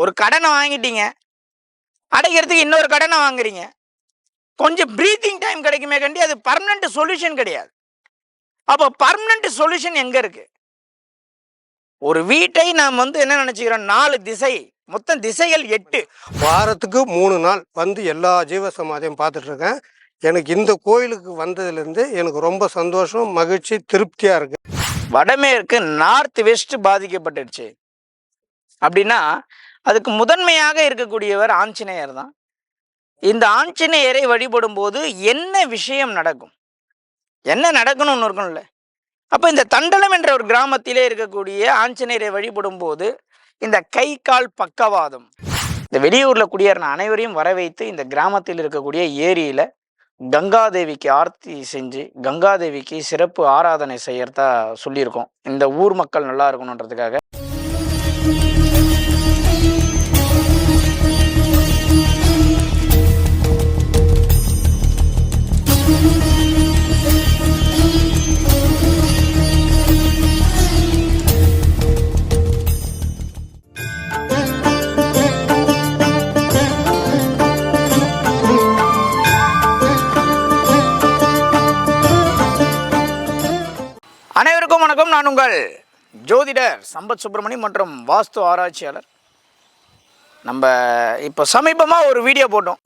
ஒரு கடனை வாங்கிட்டீங்க. அடைக்கிறதுக்கு இன்னொரு கடனை வாங்குறீங்க. கொஞ்சம் ப்ரீத்திங் டைம் கிடைக்குமே கண்டி அது பர்மனண்ட் சொல்யூஷன் கிடையாது. அப்போ பர்மனண்ட் சொல்யூஷன் எங்க இருக்கு? ஒரு வீட்டை நாம் வந்து என்ன நினைச்சுக்கிறோம்? நாலு திசை மொத்தம் திசைகள் எட்டு. வாரத்துக்கு மூணு நாள் வந்து எல்லா ஜீவ சமாதியும் பார்த்துட்டு இருக்கேன் எனக்கு இந்த கோயிலுக்கு வந்ததுலேருந்து எனக்கு ரொம்ப சந்தோஷம் மகிழ்ச்சி திருப்தியாக இருக்கு. வடமேற்கு நார்த் வெஸ்ட் பாதிக்கப்பட்டுடுச்சு. அப்படின்னா அதுக்கு முதன்மையாக இருக்கக்கூடியவர் ஆஞ்சநேயர் தான். இந்த ஆஞ்சநேயரை வழிபடும் போது என்ன விஷயம் நடக்கும்? என்ன நடக்கணும்னு இருக்கணும்ல. அப்போ இந்த தண்டலம் என்ற ஒரு கிராமத்திலே இருக்கக்கூடிய ஆஞ்சநேயரை வழிபடும் போது இந்த கை கால் பக்கவாதம் இந்த வெளியூரில் குடியேறின அனைவரையும் வர வைத்து இந்த கிராமத்தில் இருக்கக்கூடிய ஏரியில கங்காதேவிக்கு ஆர்த்தி செஞ்சு கங்காதேவிக்கு சிறப்பு ஆராதனை செய்யறதா சொல்லியிருக்கோம். இந்த ஊர் மக்கள் நல்லா இருக்கணுன்றதுக்காக. நான் உங்கள் ஜோதிடர் சம்பத் சுப்பிரமணி மற்றும் வாஸ்து ஆராய்ச்சியாளர். நம்ம இப்போ சமீபமாக ஒரு வீடியோ போட்டோம்.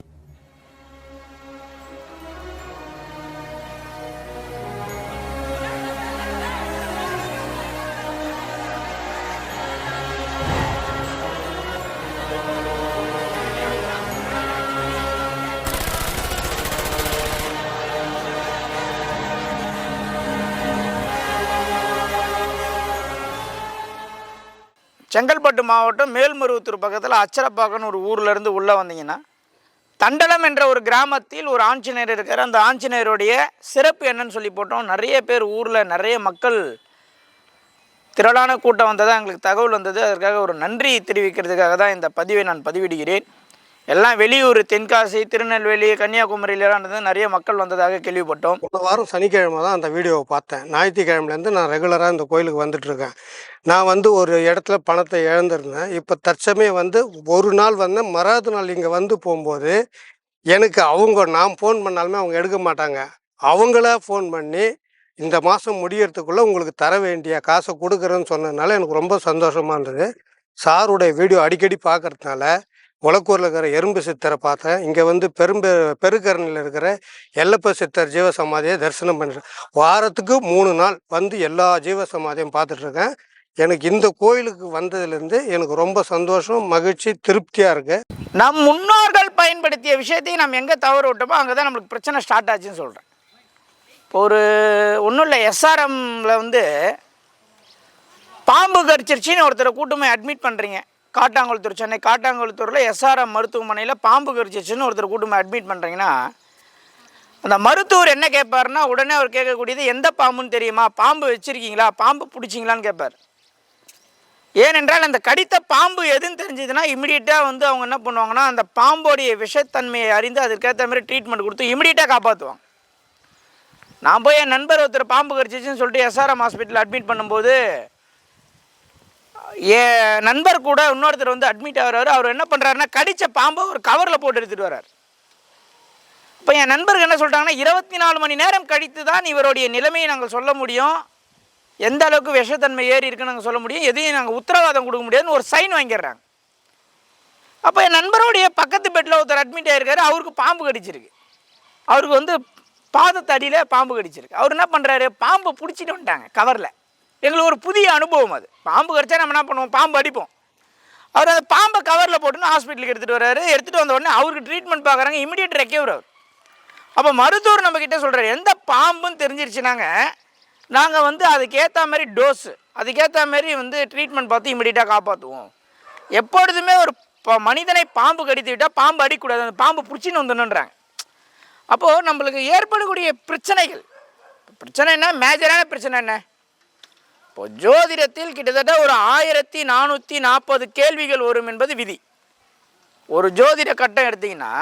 செங்கல்பட்டு மாவட்டம் மேல்மருவத்தூர் பக்கத்தில் அச்சரப்பாக்கன்னு ஒரு ஊர்லேருந்து உள்ளே வந்தீங்கன்னா தண்டலம் என்ற ஒரு கிராமத்தில் ஒரு ஆஞ்சநேயர் இருக்கார். அந்த ஆஞ்சநேயருடைய சிறப்பு என்னன்னு சொல்லி போட்டோம். நிறைய பேர் ஊரில் நிறைய மக்கள் திரளான கூட்டம் வந்ததாக எங்களுக்கு தகவல் வந்தது. அதற்காக ஒரு நன்றி தெரிவிக்கிறதுக்காக தான் இந்த பதிவை நான் பதிவிடுகிறேன். எல்லாம் வெளியூர் தென்காசி திருநெல்வேலி கன்னியாகுமரியிலாம் இருந்து நிறைய மக்கள் வந்ததாக கேள்விப்பட்டோம். போன வாரம் சனிக்கிழமை தான் அந்த வீடியோவை பார்த்தேன். ஞாயிற்றுக்கிழமைலேருந்து நான் ரெகுலராக இந்த கோயிலுக்கு வந்துட்டுருக்கேன். நான் வந்து ஒரு இடத்துல பணத்தை இழந்திருந்தேன். இப்போ தற்சமயம் வந்து ஒரு நாள் வந்து மறாவது நாள் இங்கே வந்து போகும்போது எனக்கு அவங்க நான் ஃபோன் பண்ணாலுமே அவங்க எடுக்க மாட்டாங்க. அவங்களா ஃபோன் பண்ணி இந்த மாதம் முடியறதுக்குள்ளே உங்களுக்கு தர வேண்டிய காசை கொடுக்குறேன்னு சொன்னதுனால எனக்கு ரொம்ப சந்தோஷமாக இருந்தது. சாருடைய வீடியோ அடிக்கடி பார்க்கறதுனால உலக்கூரில் இருக்கிற எறும்பு சித்தரை பார்த்தேன். இங்கே வந்து பெரும்பெ பெருக்கரணில் இருக்கிற எல்லப்ப சித்தர் ஜீவசமாதியை தரிசனம் பண்ணுறேன் வாரத்துக்கு மூணு நாள் வந்து எல்லா ஜீவசமாதியும் பார்த்துட்ருக்கேன் எனக்கு இந்த கோயிலுக்கு வந்ததுலேருந்து எனக்கு ரொம்ப சந்தோஷம் மகிழ்ச்சி திருப்தியாக இருக்குது நம் முன்னோர்கள் பயன்படுத்திய விஷயத்தையும் நம்ம எங்கே தவறு விட்டோமோ அங்கே தான் நம்மளுக்கு பிரச்சனை ஸ்டார்ட் ஆச்சுன்னு சொல்கிறேன் இப்போ ஒரு ஒன்றும் இல்லை எஸ்ஆர்எம்மில் வந்து பாம்பு கரிச்சிருச்சின்னு ஒருத்தரை கூட்டமாக அட்மிட் பண்ணுறீங்க காட்டாங்குளத்தூர் சென்னை காட்டாங்குளத்தூரில் எஸ்ஆர்எம் மருத்துவமனையில் பாம்பு கரிச்சிச்சுன்னு ஒருத்தர் கூட்டமாக அட்மிட் பண்ணுறீங்கன்னா அந்த மருத்துவர் என்ன கேட்பாருன்னா உடனே அவர் கேட்கக்கூடியது எந்த பாம்புன்னு தெரியுமா? பாம்பு வச்சுருக்கீங்களா? பாம்பு பிடிச்சிங்களான்னு கேட்பார் ஏனென்றால் அந்த கடித்த பாம்பு எதுன்னு தெரிஞ்சதுன்னா இமிடியேட்டாக வந்து அவங்க என்ன பண்ணுவாங்கன்னா அந்த பாம்போடைய விஷத்தன்மையை அறிந்து அதுக்கேற்ற மாதிரி ட்ரீட்மெண்ட் கொடுத்து இமிடியேட்டாக காப்பாற்றுவாங்க நான் போய் என் நண்பர் ஒருத்தர் பாம்பு கரிச்சிச்சுன்னு சொல்லிட்டு எஸ்ஆர்எம் ஹாஸ்பிட்டலில் அட்மிட் பண்ணும்போது என் நண்பர் கூட இன்னொருத்தர் வந்து அட்மிட் ஆகிறாரு. அவர் என்ன பண்ணுறாருன்னா கடித்த பாம்பை ஒரு கவரில் போட்டு எடுத்துகிட்டு வர்றார். இப்போ என் நண்பருக்கு என்ன சொல்லிட்டாங்கன்னா இருபத்தி நாலு மணி நேரம் கழித்து தான் இவருடைய நிலைமையை நாங்கள் சொல்ல முடியும். எந்த அளவுக்கு விஷத்தன்மை ஏறி இருக்குன்னு நாங்கள் சொல்ல முடியும். எதையும் நாங்கள் உத்தரவாதம் கொடுக்க முடியாதுன்னு ஒரு சைன் வாங்கிடுறாங்க. அப்போ என் நண்பருடைய பக்கத்து பெட்டில் ஒருத்தர் அட்மிட் ஆகிருக்காரு அவருக்கு பாம்பு கடிச்சிருக்கு. அவருக்கு வந்து பாதத்தடியில் பாம்பு கடிச்சிருக்கு. அவர் என்ன பண்ணுறாரு பாம்பை பிடிச்சிட்டு வந்துட்டாங்க கவரில் எங்களுக்கு ஒரு புதிய அனுபவம் அது. பாம்பு கடிச்சா நம்ம என்ன பண்ணுவோம்? பாம்பு அடிப்போம். அவர் அந்த பாம்பை கவரில் போட்டுன்னு ஹாஸ்பிட்டலுக்கு எடுத்துகிட்டு வர்றாரு. எடுத்துகிட்டு வந்த உடனே அவருக்கு ட்ரீட்மெண்ட் பார்க்குறாங்க. இமிடியேட் ரெக்கவர் அவர். அப்போ மருத்துவர் நம்மக்கிட்ட சொல்கிறார் எந்த பாம்புன்னு தெரிஞ்சிருச்சுனாங்க நாங்கள் வந்து அதுக்கேற்ற மாதிரி டோஸு அதுக்கேற்ற மாதிரி வந்து ட்ரீட்மெண்ட் பார்த்து இமிடியட்டாக காப்பாற்றுவோம் எப்பொழுதுமே ஒரு ப- மனிதனை பாம்பு கடித்து விட்டால் பாம்பு அடிக்கக்கூடாது. அந்த பாம்பு பிடிச்சின்னு வந்துன்னுன்றாங்க அப்போது நம்மளுக்கு ஏற்படக்கூடிய பிரச்சனைகள் பிரச்சனை என்ன? மேஜரான பிரச்சனை என்ன? இப்போ ஜோதிடத்தில் கிட்டத்தட்ட ஒரு ஆயிரத்தி நானூற்றி நாற்பது கேள்விகள் வரும் என்பது விதி. ஒரு ஜோதிட கட்டம் எடுத்தீங்கன்னா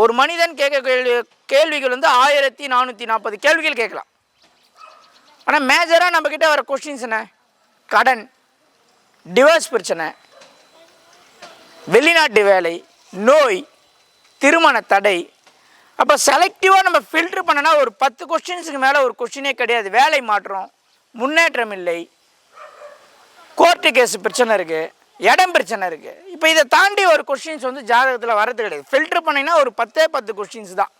ஒரு மனிதன் கேட்க கேள்வி கேள்விகள் வந்து ஆயிரத்தி நானூற்றி நாற்பது கேள்விகள் கேட்கலாம். ஆனால் மேஜராக நம்மக்கிட்ட வர கொஷின்ஸ் என்ன? கடன் டிவோர்ஸ் பிரச்சனை வெளிநாட்டு வேலை நோய் திருமண தடை. அப்போ செலக்டிவாக நம்ம ஃபில்ட்ரு பண்ணனா ஒரு பத்து கொஸ்டின்ஸுக்கு மேலே ஒரு கொஸ்டினே கிடையாது. வேலை மாற்றம் முன்னேற்றம் இல்லை கோர்ட்டு கேஸ் பிரச்சனை இருக்குது இடம் பிரச்சனை இருக்குது இப்போ இதை தாண்டி ஒரு கொஷின்ஸ் வந்து ஜாதகத்தில் வரது கிடையாது. ஃபில்டர் பண்ணிங்கன்னா ஒரு பத்தே பத்து கொஷின்ஸ் தான்.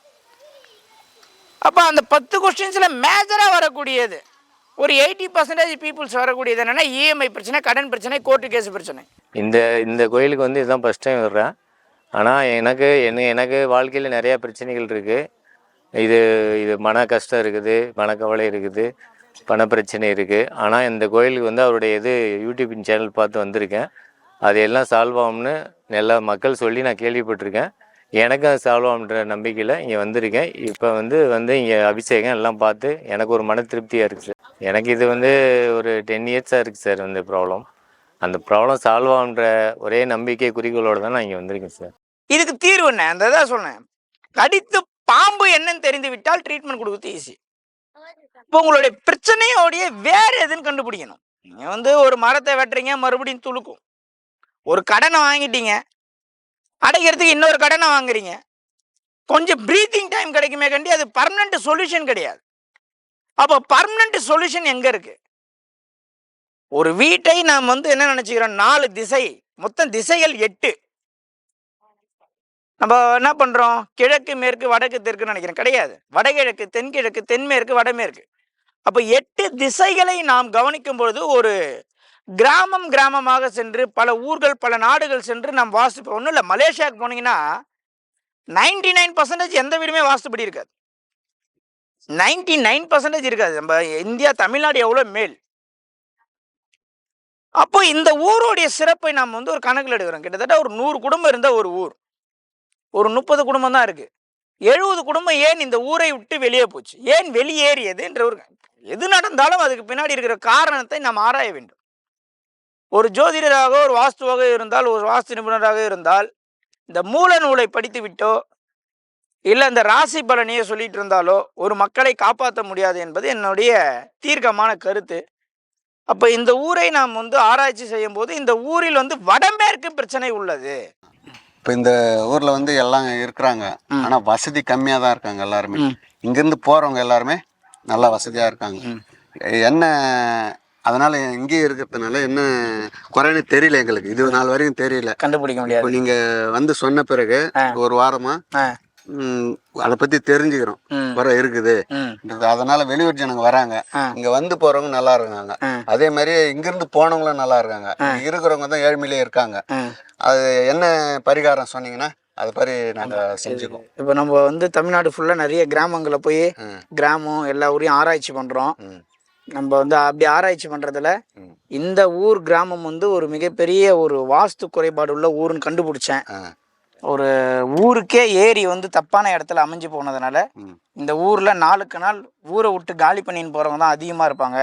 அப்போ அந்த பத்து கொஸ்டின்ஸில் மேஜராக வரக்கூடியது. ஒரு எயிட்டி பர்சன்டேஜ் பீப்புள்ஸ் வரக்கூடியது என்னென்னா இஎம்ஐ பிரச்சனை கடன் பிரச்சனை கோர்ட்டு கேஸ் பிரச்சனை. இந்த இந்த கோயிலுக்கு வந்து இதுதான் ஃபஸ்ட் டைம் வர்றேன். ஆனால் எனக்கு என்ன எனக்கு வாழ்க்கையில் நிறையா பிரச்சனைகள் இருக்குது இது இது மன கஷ்டம் இருக்குது மனக்கவலை இருக்குது. பண பிரச்சனை இருக்குது ஆனால் இந்த கோயிலுக்கு வந்து அவருடைய இது யூடியூப் சேனல் பார்த்து வந்திருக்கேன். அது எல்லாம் சால்வ் ஆகும்னு எல்லா மக்கள் சொல்லி நான் கேள்விப்பட்டிருக்கேன். எனக்கும் அது சால்வ் ஆகுன்ற நம்பிக்கையில் இங்கே வந்திருக்கேன். இப்போ வந்து வந்து இங்கே அபிஷேகம் எல்லாம் பார்த்து எனக்கு ஒரு மன திருப்தியாக இருக்குது சார். எனக்கு இது வந்து ஒரு டென் இயர்ஸாக இருக்குது சார் இந்த ப்ராப்ளம் அந்த ப்ராப்ளம் சால்வ் ஆகுன்ற ஒரே நம்பிக்கை குறிக்கோளோடு தான் நான் இங்கே வந்திருக்கேன் சார். இதுக்கு தீர்வு என்ன? அந்த தான் சொன்னேன். கடித்து பாம்பு என்னன்னு தெரிந்து விட்டால் ட்ரீட்மெண்ட் கொடுக்குறது ஈஸி இப்போ உங்களுடைய பிரச்சனையோடைய வேற எதுன்னு கண்டுபிடிக்கணும். நீங்க வந்து ஒரு மரத்தை வெட்டுறீங்க மறுபடியும் துளுக்கும். ஒரு கடனை வாங்கிட்டீங்க. அடைக்கிறதுக்கு இன்னொரு கடனை வாங்குறீங்க. கொஞ்சம் ப்ரீத்திங் டைம் கிடைக்குமே கண்டி அது பர்மனண்ட் சொல்யூஷன் கிடையாது. அப்போ பர்மனண்ட் சொல்யூஷன் எங்க இருக்கு? ஒரு வீட்டை நாம் வந்து என்ன நினைச்சுக்கிறோம்? நாலு திசை மொத்தம் திசைகள் எட்டு. நம்ம என்ன பண்றோம்? கிழக்கு மேற்கு வடக்கு தெற்குன்னு நினைக்கிறேன் கிடையாது. வடகிழக்கு தென்கிழக்கு தென்மேற்கு வடமேற்கு. அப்ப எட்டு திசைகளை நாம் கவனிக்கும் பொழுது ஒரு கிராமம் கிராமமாக சென்று பல ஊர்கள் பல நாடுகள் சென்று நாம் வாஸ்து ஒன்றும் இல்லை. மலேசியாவுக்கு போனீங்கன்னா நைன்டி நைன் பர்சன்டேஜ் எந்த வீடுமே வாஸ்துபடி இருக்காது. நைன்டி நைன் பர்சன்டேஜ் இருக்காது. நம்ம இந்தியா தமிழ்நாடு எவ்வளோ மேல். அப்போ இந்த ஊருடைய சிறப்பை நாம் வந்து ஒரு கணக்கில் எடுக்கிறோம். கிட்டத்தட்ட ஒரு நூறு குடும்பம் இருந்த ஒரு ஊர். ஒரு முப்பது குடும்பம் தான் இருக்குது எழுபது குடும்பம் ஏன் இந்த ஊரை விட்டு வெளியே போச்சு? ஏன் வெளியேறியது என்ற ஒரு எது நடந்தாலும் அதுக்கு பின்னாடி இருக்கிற காரணத்தை நாம் ஆராய வேண்டும். ஒரு ஜோதிடராக ஒரு வாஸ்துவாக இருந்தால் ஒரு வாஸ்து நிபுணராக இருந்தால் இந்த மூல நூலை படித்து விட்டோ இல்லை இந்த ராசி பலனையே சொல்லிட்டு இருந்தாலோ ஒரு மக்களை காப்பாற்ற முடியாது என்பது என்னுடைய தீர்க்கமான கருத்து. அப்போ இந்த ஊரை நாம் வந்து ஆராய்ச்சி செய்யும் போது இந்த ஊரில் வந்து வடமேற்கு பிரச்சனை உள்ளது. இப்போ இந்த ஊர்ல வந்து எல்லாம் இருக்கிறாங்க. ம். ஆனா வசதி கம்மியா தான் இருக்காங்க எல்லாருமே. இங்கிருந்து போறவங்க எல்லாருமே நல்லா வசதியா இருக்காங்க. என்ன அதனால இங்கேயே இருக்கிறதுனால என்ன குறைன்னு தெரியல எங்களுக்கு. இது நாள் வரைக்கும் தெரியல. கண்டுபிடிக்க முடியாது. நீங்க வந்து சொன்ன பிறகு. ஒரு வாரமா அதை பத்தி தெரிஞ்சுக்கிறோம். வர இருக்குது. அதனால வெளியூர் ஜனங்க வராங்க. இங்க வந்து போறவங்க நல்லா இருக்காங்க. அதே மாதிரி இங்கிருந்து போனவங்களும் நல்லா இருக்காங்க. இருக்கிறவங்க தான் ஏழ்மையிலே இருக்காங்க. அது என்ன பரிகாரம் சொன்னீங்கன்னா அது மாதிரி நாங்க செஞ்சுக்குவோம் இப்போ நம்ம வந்து தமிழ்நாடு ஃபுல்லாக நிறைய கிராமங்களில் போய். கிராமம் எல்லா ஊரையும் ஆராய்ச்சி பண்ணுறோம். நம்ம வந்து அப்படி ஆராய்ச்சி பண்ணுறதுல. இந்த ஊர் கிராமம் வந்து ஒரு மிகப்பெரிய ஒரு வாஸ்து குறைபாடு உள்ள ஊருன்னு கண்டுபிடிச்சேன். ஒரு ஊருக்கே ஏரி வந்து தப்பான இடத்துல அமைஞ்சு போனதுனால. இந்த ஊரில் நாளுக்கு நாள் ஊரை விட்டு காலி பண்ணின்னு போகிறவங்க தான் அதிகமாக இருப்பாங்க.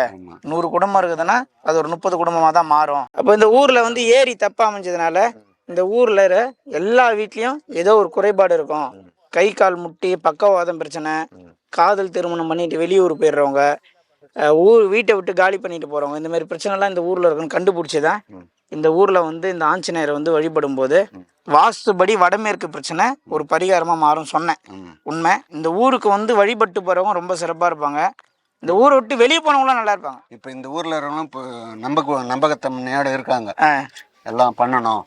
நூறு குடும்பம் இருக்குதுன்னா அது ஒரு முப்பது குடும்பமாக தான் மாறும் அப்போ இந்த ஊரில் வந்து ஏரி தப்பாக அமைஞ்சதுனால இந்த ஊரில் எல்லா வீட்லேயும் ஏதோ ஒரு குறைபாடு இருக்கும். கை கால் முட்டி பக்கவாதம் பிரச்சனை காதல் திருமணம் பண்ணிட்டு வெளியூர் போயிடுறவங்க ஊர் வீட்டை விட்டு காலி பண்ணிட்டு போகிறவங்க இந்த மாதிரி பிரச்சனைலாம் இந்த ஊரில் இருக்குன்னு கண்டுபிடிச்சி தான் இந்த ஊரில் வந்து இந்த ஆஞ்சநேயரை வந்து வழிபடும் போது வாஸ்துபடி வடமேற்கு பிரச்சனை ஒரு பரிகாரமாக மாறும் சொன்னேன். உண்மை. இந்த ஊருக்கு வந்து வழிபட்டு போகிறவங்க ரொம்ப சிறப்பாக இருப்பாங்க. இந்த ஊரை விட்டு வெளியே போனவங்களாம் நல்லா இருப்பாங்க. இப்ப இந்த ஊர்ல இருக்கிறவங்களும் இப்போ நம்பக நம்பகத்தன்மையோட இருக்காங்க. எல்லாம் பண்ணணும்.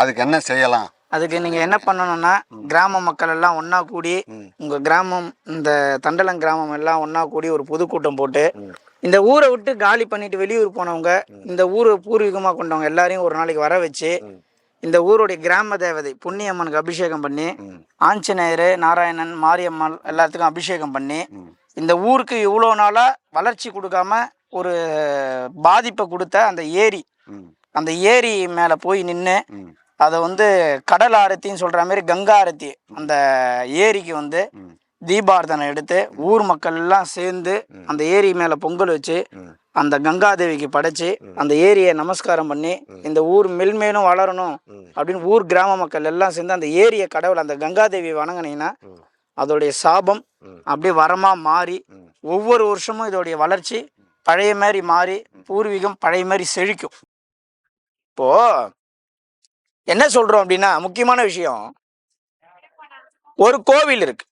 அதுக்கு என்ன செய்யலாம் அதுக்கு நீங்கள் என்ன பண்ணணும்னா கிராம மக்கள் எல்லாம் ஒன்றா கூடி. உங்கள் கிராமம் இந்த தண்டலம் கிராமம் எல்லாம் ஒன்றா கூடி ஒரு பொதுக்கூட்டம் போட்டு இந்த ஊரை விட்டு காலி பண்ணிட்டு வெளியூர் போனவங்க இந்த ஊரை பூர்வீகமாக கொண்டவங்க எல்லாரையும் ஒரு நாளைக்கு வர வச்சு இந்த ஊருடைய கிராம தேவதை புண்ணியம்மனுக்கு அபிஷேகம் பண்ணி. ஆஞ்சநேயர் நாராயணன் மாரியம்மாள் எல்லாத்துக்கும் அபிஷேகம் பண்ணி. இந்த ஊருக்கு இவ்வளோ நாளாக வளர்ச்சி கொடுக்காம ஒரு பாதிப்பை கொடுத்த அந்த ஏரி. அந்த ஏரி மேலே போய் நின்று. அதை வந்து கடல் ஆரத்தின்னு சொல்கிற மாதிரி கங்கா ஆரத்தி அந்த ஏரிக்கு வந்து. தீபார்த்தனை எடுத்து ஊர் மக்கள் எல்லாம் சேர்ந்து அந்த ஏரி மேலே பொங்கல் வச்சு. அந்த கங்காதேவிக்கு படைச்சு அந்த ஏரியை நமஸ்காரம் பண்ணி இந்த ஊர் மெல்மேலும் வளரணும். அப்படின்னு ஊர் கிராம மக்கள் எல்லாம் சேர்ந்து அந்த ஏரியை கடவுள் அந்த கங்காதேவி வணங்குனீங்கன்னா. அதோடைய சாபம். அப்படியே வரமாக மாறி. ஒவ்வொரு வருஷமும் இதோடைய வளர்ச்சி பழைய மாதிரி மாறி பூர்வீகம் பழைய மாதிரி செழிக்கும் இப்போ என்ன சொல்றோம் அப்படின்னா முக்கியமான விஷயம். ஒரு கோவில் இருக்கு.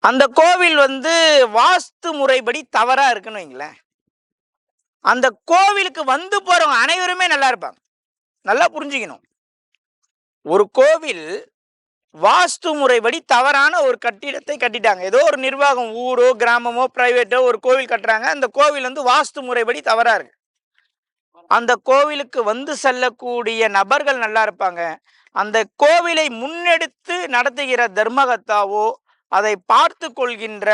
அந்த கோவில் வந்து வாஸ்து முறைப்படி தவறா இருக்குன்னு வைங்களேன். அந்த கோவிலுக்கு வந்து போறவங்க அனைவருமே நல்லா இருப்பாங்க. நல்லா புரிஞ்சுக்கணும். ஒரு கோவில் வாஸ்து முறைப்படி தவறான ஒரு கட்டிடத்தை கட்டிட்டாங்க. ஏதோ ஒரு நிர்வாகம் ஊரோ கிராமமோ பிரைவேட்டோ ஒரு கோவில் கட்டுறாங்க. அந்த கோவில் வந்து வாஸ்து முறைப்படி தவறா இருக்கு. அந்த கோவிலுக்கு வந்து செல்லக்கூடிய நபர்கள் நல்லா இருப்பாங்க. அந்த கோவிலை முன்னெடுத்து நடத்துகிற தர்மகத்தாவோ அதை பார்த்து கொள்கின்ற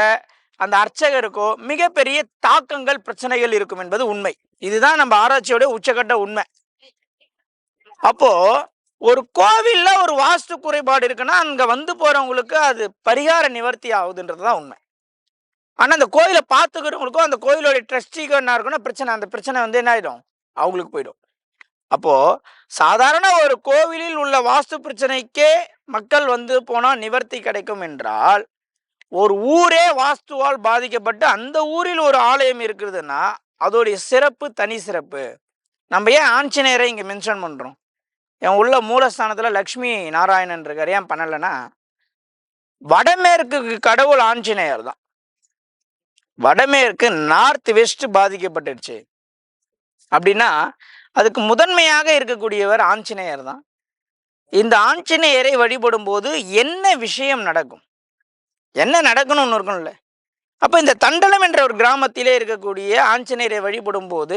அந்த அர்ச்சகருக்கோ மிகப்பெரிய தாக்கங்கள் பிரச்சனைகள் இருக்கும் என்பது உண்மை. இதுதான் நம்ம ஆராய்ச்சியோட உச்சக்கட்ட உண்மை. அப்போ ஒரு கோவில்ல ஒரு வாஸ்து குறைபாடு இருக்குன்னா அங்க வந்து போறவங்களுக்கு அது பரிகார நிவர்த்தி ஆகுதுன்றது தான் உண்மை. ஆனா அந்த கோயிலை பார்த்துக்கிறவங்களுக்கும் அந்த கோயிலோட ட்ரஸ்டிக்கு என்ன இருக்குன்னா பிரச்சனை அந்த பிரச்சனை வந்து என்ன ஆயிடும்? அவங்களுக்கு போயிடும். அப்போ சாதாரண ஒரு கோவிலில் உள்ள வாஸ்து பிரச்சனைக்கே மக்கள் வந்து போனால் நிவர்த்தி கிடைக்கும் என்றால் ஒரு ஊரே வாஸ்துவால் பாதிக்கப்பட்டு அந்த ஊரில் ஒரு ஆலயம் இருக்குதுன்னா அதோடைய சிறப்பு தனி சிறப்பு. நம்ம ஏன் ஆஞ்சநேயரை இங்கே மென்ஷன் பண்ணுறோம் என் உள்ள மூலஸ்தானத்தில் லக்ஷ்மி நாராயணன் இருக்கார். ஏன் பண்ணலைன்னா வடமேற்கு கடவுள் ஆஞ்சநேயர் தான். வடமேற்கு நார்த் வெஸ்ட் பாதிக்கப்பட்டுடுச்சு. அப்படின்னா அதுக்கு முதன்மையாக இருக்கக்கூடியவர் ஆஞ்சநேயர் தான். இந்த ஆஞ்சநேயரை வழிபடும் போது என்ன விஷயம் நடக்கும்? என்ன நடக்கணும்னு இருக்கும்ல. அப்போ இந்த தண்டலம் என்ற ஒரு கிராமத்திலே இருக்கக்கூடிய ஆஞ்சநேயரை வழிபடும் போது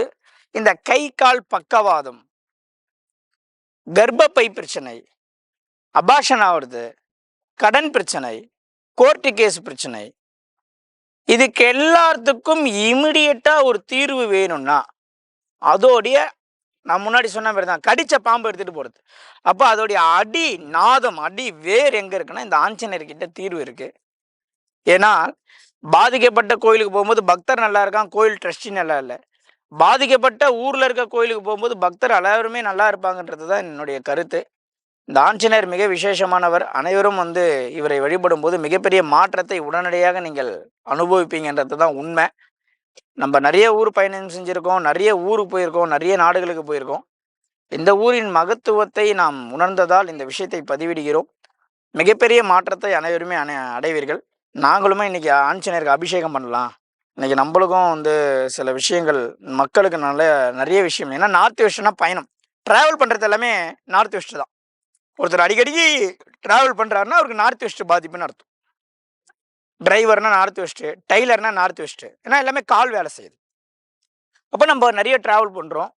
இந்த கை கால் பக்கவாதம் கர்ப்பப்பை பிரச்சனை அபாஷன் ஆவறது கடன் பிரச்சனை கோர்ட்டு கேஸ் பிரச்சனை இதுக்கு எல்லாத்துக்கும் இமிடியட்டாக ஒரு தீர்வு வேணும்னா அதோடைய நான் முன்னாடி சொன்ன மாதிரி தான் கடித்த பாம்பு எடுத்துகிட்டு போகிறது அப்போ அதோடைய அடி நாதம் அடி வேர் எங்கே இருக்குன்னா இந்த ஆஞ்சநேயர்கிட்ட தீர்வு இருக்குது ஏன்னா பாதிக்கப்பட்ட கோயிலுக்கு போகும்போது பக்தர் நல்லா இருக்கான் கோயில் ட்ரஸ்டி நல்லா இல்லை. பாதிக்கப்பட்ட ஊரில் இருக்க கோயிலுக்கு போகும்போது பக்தர் எல்லாருமே நல்லா இருப்பாங்கன்றது தான் என்னுடைய கருத்து. இந்த ஆஞ்சநேயர் மிக விசேஷமானவர். அனைவரும் வந்து இவரை வழிபடும் போது மிகப்பெரிய மாற்றத்தை உடனடியாக நீங்கள் அனுபவிப்பீங்கன்றது தான் உண்மை. நம்ம நிறைய ஊர் பயணம் செஞ்சுருக்கோம் நிறைய ஊருக்கு போயிருக்கோம் நிறைய நாடுகளுக்கு போயிருக்கோம். இந்த ஊரின் மகத்துவத்தை நாம் உணர்ந்ததால் இந்த விஷயத்தை பதிவிடுகிறோம். மிகப்பெரிய மாற்றத்தை அனைவருமே அனை அடைவீர்கள். நாங்களுமே இன்றைக்கி ஆஞ்சநேயருக்கு அபிஷேகம் பண்ணலாம். இன்றைக்கி நம்மளுக்கும் வந்து சில விஷயங்கள் மக்களுக்கு நல்ல நிறைய விஷயம். ஏன்னா நார்த் வெஸ்ட்னா பயணம். ட்ராவல் பண்ணுறது எல்லாமே நார்த் வெஸ்ட் தான். ஒருத்தர் அடிக்கடிக்கு ட்ராவல் பண்ணுறாருன்னா அவருக்கு நார்த் வெஸ்ட் பாதிப்புன்னு அர்த்தம். டிரைவர்னா நார்த் வெஸ்ட்டு டெய்லர்னா நார்த் வெஸ்ட்டு ஏன்னா எல்லாமே கால் வேலை செய்யுது. அப்போ நம்ம நிறைய ட்ராவல் பண்ணுறோம்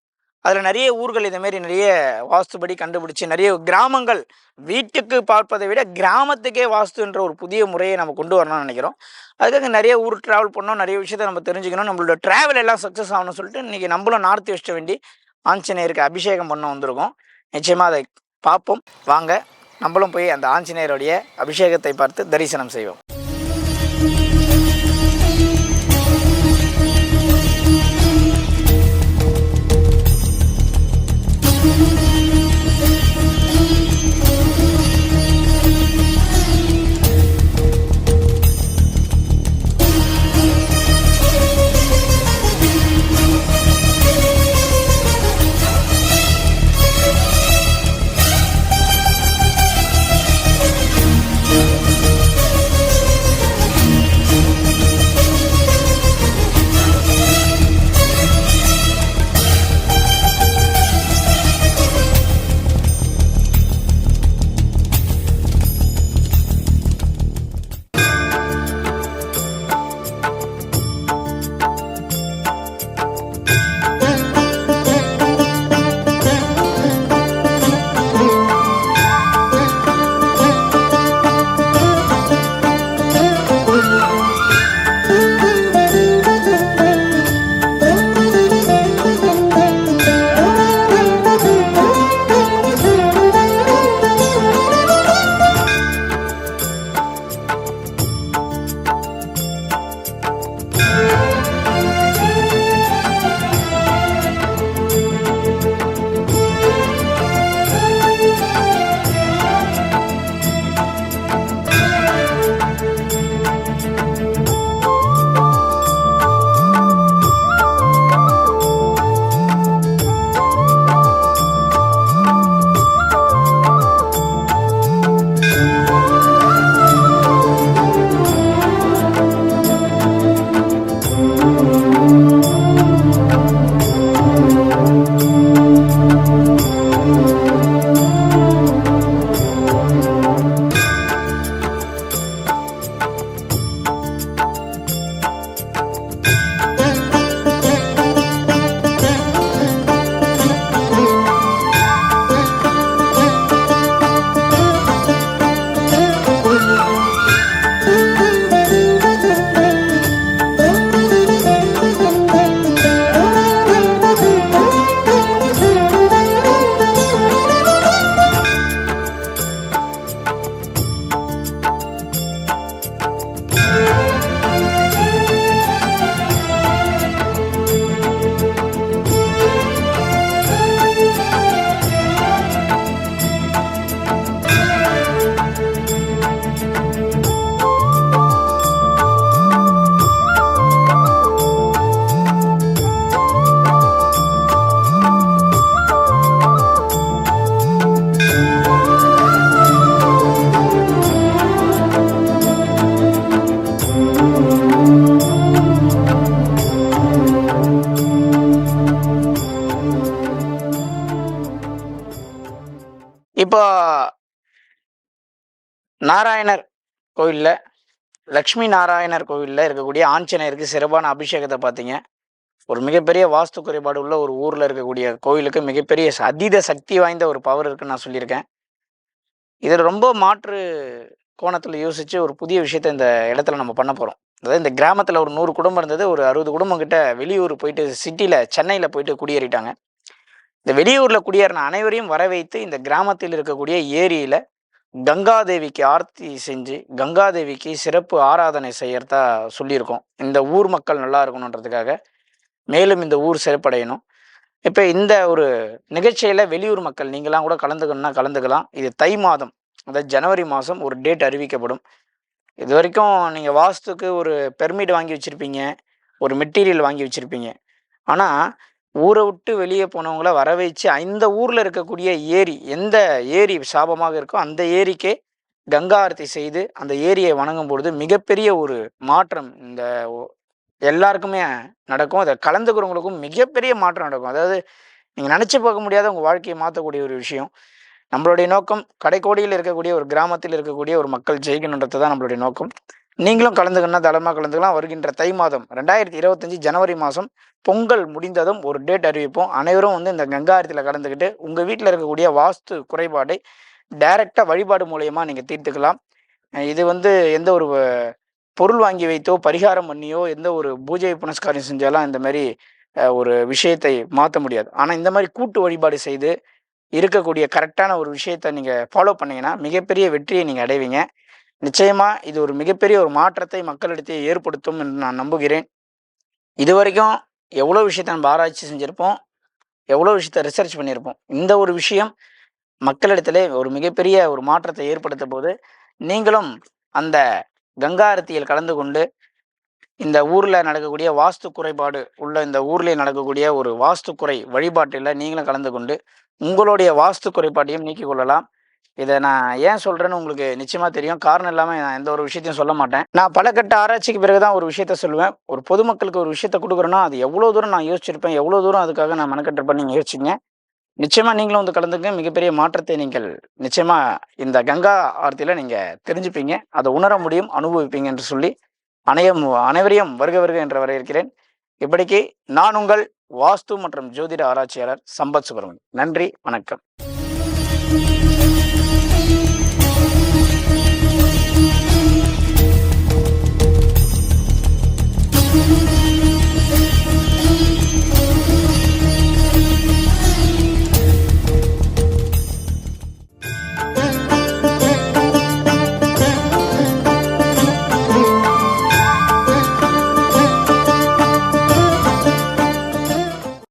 அதில் நிறைய ஊர்கள் இதேமாரி நிறைய வாஸ்துபடி கண்டுபிடிச்சி நிறைய கிராமங்கள் வீட்டுக்கு பார்ப்பதை விட கிராமத்துக்கே வாஸ்துன்ற ஒரு புதிய முறையை நம்ம கொண்டு வரணும்னு நினைக்கிறோம். அதுக்காக நிறைய ஊர் ட்ராவல் பண்ணோம் நிறைய விஷயத்தை நம்ம தெரிஞ்சுக்கணும். நம்மளோட ட்ராவல் எல்லாம் சக்ஸஸ் ஆகணும்னு சொல்லிட்டு இன்றைக்கி நம்மளும் நார்த் வெஸ்ட்டை வேண்டி ஆஞ்சநேயருக்கு அபிஷேகம் பண்ண வந்திருக்கோம். நிச்சயமாக அதை பார்ப்போம். வாங்க நம்மளும் போய் அந்த ஆஞ்சநேயருடைய அபிஷேகத்தை பார்த்து தரிசனம் செய்வோம். லக்ஷ்மி நாராயணர் கோவிலில் இருக்கக்கூடிய ஆஞ்சநேயருக்கு சிறப்பான அபிஷேகத்தை பார்த்தீங்க. ஒரு மிகப்பெரிய வாஸ்து குறைபாடு உள்ள ஒரு ஊரில் இருக்கக்கூடிய கோவிலுக்கு மிகப்பெரிய அதீத சக்தி வாய்ந்த ஒரு பவர் இருக்குன்னு நான் சொல்லியிருக்கேன். இதில் ரொம்ப மாற்று கோணத்தில் யோசித்து ஒரு புதிய விஷயத்த இந்த இடத்துல நம்ம பண்ண போகிறோம் அதாவது இந்த கிராமத்தில் ஒரு நூறு குடும்பம் இருந்தது ஒரு அறுபது குடும்பம் கிட்ட வெளியூர் போயிட்டு சிட்டியில் சென்னையில் போயிட்டு குடியேறிட்டாங்க. இந்த வெளியூரில் குடியேறின அனைவரையும் வர வைத்து இந்த கிராமத்தில் இருக்கக்கூடிய ஏரியில் கங்காதேவிக்கு ஆர்த்தி செஞ்சு கங்காதேவிக்கு சிறப்பு ஆராதனை செய்யறதா சொல்லியிருக்கோம். இந்த ஊர் மக்கள் நல்லா இருக்கணுன்றதுக்காக. மேலும் இந்த ஊர் சிறப்படையணும். இப்போ இந்த ஒரு நிகழ்ச்சியில் வெளியூர் மக்கள் நீங்களாம் கூட கலந்துக்கணும்னா கலந்துக்கலாம். இது தை மாதம் அதாவது ஜனவரி மாதம் ஒரு டேட் அறிவிக்கப்படும். இது வரைக்கும் நீங்கள் வாஸ்துக்கு ஒரு பெர்மிட் வாங்கி வச்சுருப்பீங்க ஒரு மெட்டீரியல் வாங்கி வச்சுருப்பீங்க. ஆனால் ஊரை விட்டு வெளியே போனவங்கள வர வச்சு அந்த ஊரில் இருக்கக்கூடிய ஏரி எந்த ஏரி சாபமாக இருக்கோ அந்த ஏரிக்கே கங்கா ஆரத்தி செய்து அந்த ஏரியை வணங்கும் பொழுது மிகப்பெரிய ஒரு மாற்றம் இந்த எல்லாருக்குமே நடக்கும். அதை கலந்துக்கிறவங்களுக்கும் மிகப்பெரிய மாற்றம் நடக்கும். அதாவது நீங்கள் நினச்சி பார்க்க முடியாத உங்கள் வாழ்க்கையை மாற்றக்கூடிய ஒரு விஷயம். நம்மளுடைய நோக்கம் கடைக்கோடியில் இருக்கக்கூடிய ஒரு கிராமத்தில் இருக்கக்கூடிய ஒரு மக்கள் ஜெயிக்கணுன்றது தான் நம்மளுடைய நோக்கம். நீங்களும் கலந்துக்கணும்னா தளமாக கலந்துக்கலாம். வருகின்ற தை மாதம் ரெண்டாயிரத்தி இருபத்தஞ்சி ஜனவரி மாதம் பொங்கல் முடிந்ததும் ஒரு டேட் அறிவிப்போம். அனைவரும் வந்து இந்த கங்காரத்தில் கலந்துக்கிட்டு உங்கள் வீட்டில் இருக்கக்கூடிய வாஸ்து குறைபாடை டைரெக்டாக வழிபாடு மூலயமா நீங்கள் தீர்த்துக்கலாம். இது வந்து எந்த ஒரு பொருள் வாங்கி வைத்தோ பரிகாரம் பண்ணியோ எந்த ஒரு பூஜை புனஸ்காரம் செஞ்சாலும் இந்த மாதிரி ஒரு விஷயத்தை மாற்ற முடியாது. ஆனால் இந்த மாதிரி கூட்டு வழிபாடு செய்து இருக்கக்கூடிய கரெக்டான ஒரு விஷயத்தை நீங்கள் ஃபாலோ பண்ணீங்கன்னா மிகப்பெரிய வெற்றியை நீங்கள் அடைவீங்க. நிச்சயமாக இது ஒரு மிகப்பெரிய ஒரு மாற்றத்தை மக்களிடத்தை ஏற்படுத்தும் என்று நான் நம்புகிறேன். இது வரைக்கும் எவ்வளோ விஷயத்தை நம்ம ஆராய்ச்சி செஞ்சுருப்போம் எவ்வளோ விஷயத்த ரிசர்ச் பண்ணியிருப்போம் இந்த ஒரு விஷயம் மக்களிடத்துல ஒரு மிகப்பெரிய ஒரு மாற்றத்தை ஏற்படுத்த போது நீங்களும் அந்த கங்கா ஆரத்தியில் கலந்து கொண்டு இந்த ஊரில் நடக்கக்கூடிய வாஸ்து குறைபாடு உள்ள இந்த ஊரில் நடக்கக்கூடிய ஒரு வாஸ்து குறை வழிபாட்டில் நீங்களும் கலந்து கொண்டு உங்களுடைய வாஸ்து குறைபாட்டையும் நீக்கிக் கொள்ளலாம். இதை நான் ஏன் சொல்கிறேன்னு உங்களுக்கு நிச்சயமாக தெரியும். காரணம் இல்லாமல் நான் எந்த ஒரு விஷயத்தையும் சொல்ல மாட்டேன். நான் பல கட்ட ஆராய்ச்சிக்கு பிறகு தான் ஒரு விஷயத்த சொல்லுவேன். ஒரு பொதுமக்களுக்கு ஒரு விஷயத்த கொடுக்குறேன்னா அது எவ்வளோ தூரம் நான் யோசிச்சிருப்பேன் எவ்வளோ தூரம் அதுக்காக நான் மெனக்கட்டிருப்பேன் நீங்கள் யோசிச்சிங்க. நிச்சயமாக நீங்களும் வந்து கலந்துங்க மிகப்பெரிய மாற்றத்தை நீங்கள் நிச்சயமாக இந்த கங்கா ஆர்த்தியில் நீங்கள் தெரிஞ்சுப்பீங்க. அதை உணர முடியும் அனுபவிப்பீங்க என்று சொல்லி அனைவரும் அனைவரையும் வருக வருக என்று வரவேற்கிறேன். இப்படிக்கு நான் உங்கள் வாஸ்து மற்றும் ஜோதிட ஆராய்ச்சியாளர் சம்பத் சுப்பிரமணியன். நன்றி வணக்கம். you.